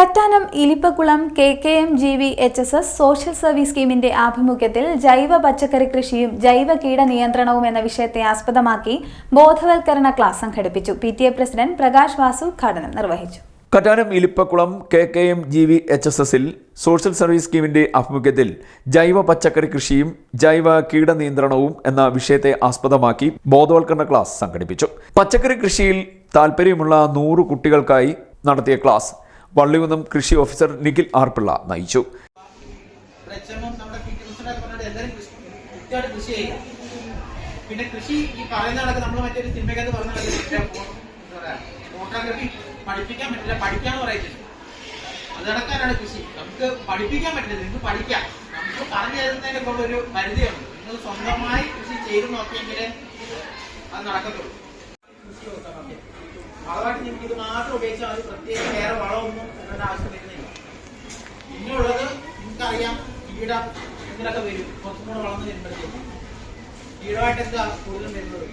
Kattanam Elippakkulam K K M G V H S S social service സ്കീമിന്റെ ആഭിമുഖ്യത്തിൽ ജൈവ പച്ചക്കറി കൃഷിയും ജൈവ കീട നിയന്ത്രണവും എന്ന വിഷയത്തെ ആസ്പദമാക്കി ബോധവൽക്കരണ ക്ലാസ് സംഘടിപ്പിച്ചു. P T A president Prakash Vasu ഉദ്ഘാടനം നിർവഹിച്ചു. Kattanam Elippakkulam K K M G V H S എസിൽ സോഷ്യൽ സർവീസ് സ്കീമിന്റെ ആഭിമുഖ്യത്തിൽ ജൈവ പച്ചക്കറി കൃഷിയും ജൈവ കീട നിയന്ത്രണവും എന്ന വിഷയത്തെ ആസ്പദമാക്കി ബോധവൽക്കരണ ക്ലാസ് സംഘടിപ്പിച്ചു. പച്ചക്കറി കൃഷിയിൽ താൽപ്പര്യമുള്ള നൂറ് കുട്ടികൾക്കായി നടത്തിയ ക്ലാസ് വള്ളികുന്നം കൃഷി ഓഫീസർ നിഖിൽ ആർപിള്ള നയിച്ചു. പിന്നെ കൃഷി ഈ പറയുന്ന കണക്ക് നമ്മൾ മറ്റൊരു സിനിമയ്ക്കകത്ത് പറഞ്ഞ ഫോട്ടോഗ്രാഫി പഠിപ്പിക്കാൻ പറ്റില്ല. പഠിക്കാന്ന് പറയുന്നുണ്ട് അത് നടക്കാനാണ് കൃഷി. നമുക്ക് പഠിപ്പിക്കാൻ പറ്റില്ല. നിങ്ങൾക്ക് പഠിക്കാം. നമുക്ക് പറഞ്ഞു തരുന്നതിനൊക്കെ ഒരു പരിധിയുണ്ട്. നിങ്ങൾ സ്വന്തമായി കൃഷി ചെയ്ത് നോക്കിയെങ്കിലേ അത് നടക്കത്തുള്ളൂ കൃഷി നോക്കാൻ ഓക്കെ വളമായിട്ട് നിങ്ങൾക്ക് ഇത് മാത്രം ഉപയോഗിച്ചാൽ മതി പ്രത്യേകിച്ച് വേറെ വളമൊന്നും ഇടേണ്ട ആവശ്യം വരുന്നില്ല. പിന്നെയുള്ളത് നിങ്ങൾക്കറിയാം കീട എന്തിനൊക്കെ വരും? കുറച്ചും കൂടെ വളർന്നു വരുമ്പോഴത്തേക്കും. കീടമായിട്ട് എന്താ കൂടുതലും വരുന്നത്?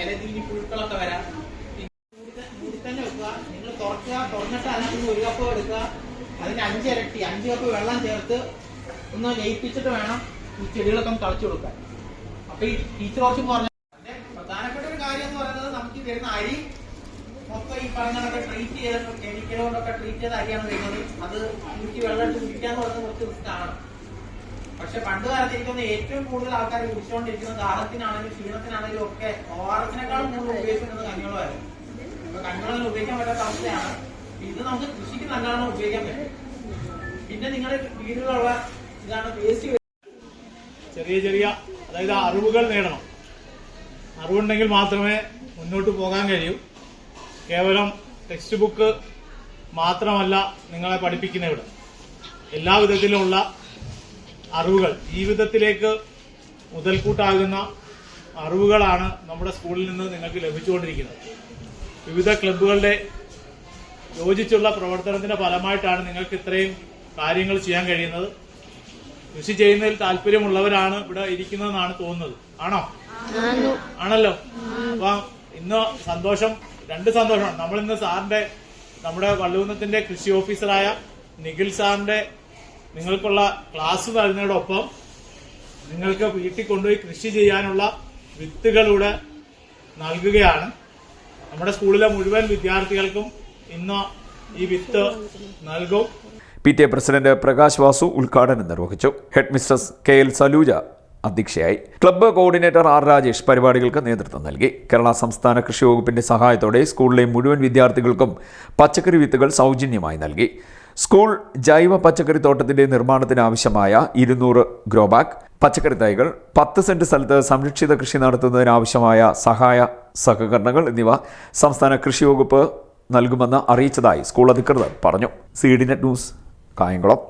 ഇലതീനി പുഴുക്കളൊക്കെ വരാം. മൂടി തന്നെ വെക്കുക. നിങ്ങൾ തുറക്കുക. തുറന്നിട്ട് അതിനകത്ത് ഒരു കപ്പ് എടുക്കുക. അതിന് അഞ്ച് ഇരട്ടി അഞ്ച് കപ്പ് വെള്ളം ചേർത്ത് ഒന്ന് ലയിപ്പിച്ചിട്ട് വേണം ഈ ചെടികളൊക്കെ ഒന്ന് തളിച്ചു കൊടുക്കാൻ. അപ്പൊ ഈ ടീച്ചർ കുറച്ച് പറഞ്ഞ പ്രധാനപ്പെട്ട ഒരു കാര്യം എന്ന് പറയുന്നത് നമുക്ക് വരുന്ന അരി പറഞ്ഞതൊക്കെ ട്രീറ്റ് ചെയ്ത കെമിക്കൽ കൊണ്ടൊക്കെ ട്രീറ്റ് ചെയ്ത അരിയാണ് വരുന്നത്. അത് ഊറ്റി വെള്ളം കുടിക്കാന്ന് പറയുന്നത് കുറച്ച് റിസ്ക്കാണ് പക്ഷെ പണ്ട് കാലത്ത് ഏറ്റവും കൂടുതൽ ആൾക്കാർ കുടിച്ചുകൊണ്ടിരിക്കുന്നത് ദാഹത്തിനാണെങ്കിലും ക്ഷീണത്തിനാണെങ്കിലും ഒക്കെ ഓറത്തിനേക്കാളും കൂടുതൽ ഉപയോഗിക്കുന്നത് കഞ്ഞിവെള്ളമായിരുന്നു. ഇപ്പൊ കഞ്ഞിവെള്ളം ഉപയോഗിക്കാൻ പറ്റാത്ത അവസ്ഥയാണ്. ഇത് നമുക്ക് കൃഷിക്ക് നല്ലവണ്ണം ഉപയോഗിക്കാൻ പറ്റും. പിന്നെ നിങ്ങളുടെ വീടുകളുള്ള ഇതാണ് വേസ്റ്റ് ചെറിയ ചെറിയ അതായത് അറിവുകൾ നേടണം. അറിവുണ്ടെങ്കിൽ മാത്രമേ മുന്നോട്ട് പോകാൻ കഴിയൂ. കേവലം ടെക്സ്റ്റ് ബുക്ക് മാത്രമല്ല നിങ്ങളെ പഠിപ്പിക്കുന്ന ഇവിടെ. എല്ലാ അറിവുകൾ ജീവിതത്തിലേക്ക് മുതൽക്കൂട്ടാകുന്ന അറിവുകളാണ് നമ്മുടെ സ്കൂളിൽ നിന്ന് നിങ്ങൾക്ക് ലഭിച്ചുകൊണ്ടിരിക്കുന്നത്. വിവിധ ക്ലബ്ബുകളുടെ യോജിച്ചുള്ള പ്രവർത്തനത്തിന്റെ ഫലമായിട്ടാണ് നിങ്ങൾക്ക് ഇത്രയും കാര്യങ്ങൾ ചെയ്യാൻ കഴിയുന്നത്. കൃഷി ചെയ്യുന്നതിൽ താല്പര്യമുള്ളവരാണ് ഇവിടെ ഇരിക്കുന്നതെന്നാണ് തോന്നുന്നത്. ആണോ? ആണല്ലോ? അപ്പൊ ഇന്ന് സന്തോഷം രണ്ട് സന്തോഷമാണ്. നമ്മൾ ഇന്ന് സാറിന്റെ നമ്മുടെ വള്ളുകുന്നത്തിന്റെ കൃഷി ഓഫീസറായ നിഖിൽ സാറിന്റെ നിങ്ങൾക്കുള്ള ക്ലാസ് നൽകുന്നതോടൊപ്പം നിങ്ങൾക്ക് വീട്ടിൽ കൊണ്ടുപോയി കൃഷി ചെയ്യാനുള്ള വിത്തുകളൂടെ നൽകുകയാണ്. നമ്മുടെ സ്കൂളിലെ മുഴുവൻ വിദ്യാർത്ഥികൾക്കും ഇന്ന് ഈ വിത്ത് നൽകും. P T A president Prakash Vasu ഉദ്ഘാടനം നിർവഹിച്ചു. Headmistress K L Saluja അധ്യക്ഷയായി ക്ലബ്ബ് കോർഡിനേറ്റർ ആർ രാജേഷ് പരിപാടികൾക്ക് നേതൃത്വം നൽകി. കേരള സംസ്ഥാന കൃഷി വകുപ്പിന്റെ സഹായത്തോടെ സ്കൂളിലെ മുഴുവൻ വിദ്യാർത്ഥികൾക്കും പച്ചക്കറി വിത്തുകൾ സൗജന്യമായി നൽകി. സ്കൂൾ ജൈവ പച്ചക്കറി തോട്ടത്തിന്റെ നിർമ്മാണത്തിന് ആവശ്യമായ ഇരുന്നൂറ് ഗ്രോബാക്ക് പച്ചക്കറി തൈകൾ പത്ത് സെന്റ് സ്ഥലത്ത് സംരക്ഷിത കൃഷി നടത്തുന്നതിനാവശ്യമായ സഹായ സഹകരണങ്ങൾ എന്നിവ സംസ്ഥാന കൃഷി വകുപ്പ് നൽകുമെന്ന് അറിയിച്ചതായി സ്കൂൾ അധികൃതർ പറഞ്ഞു. C D net news Kayamkulam.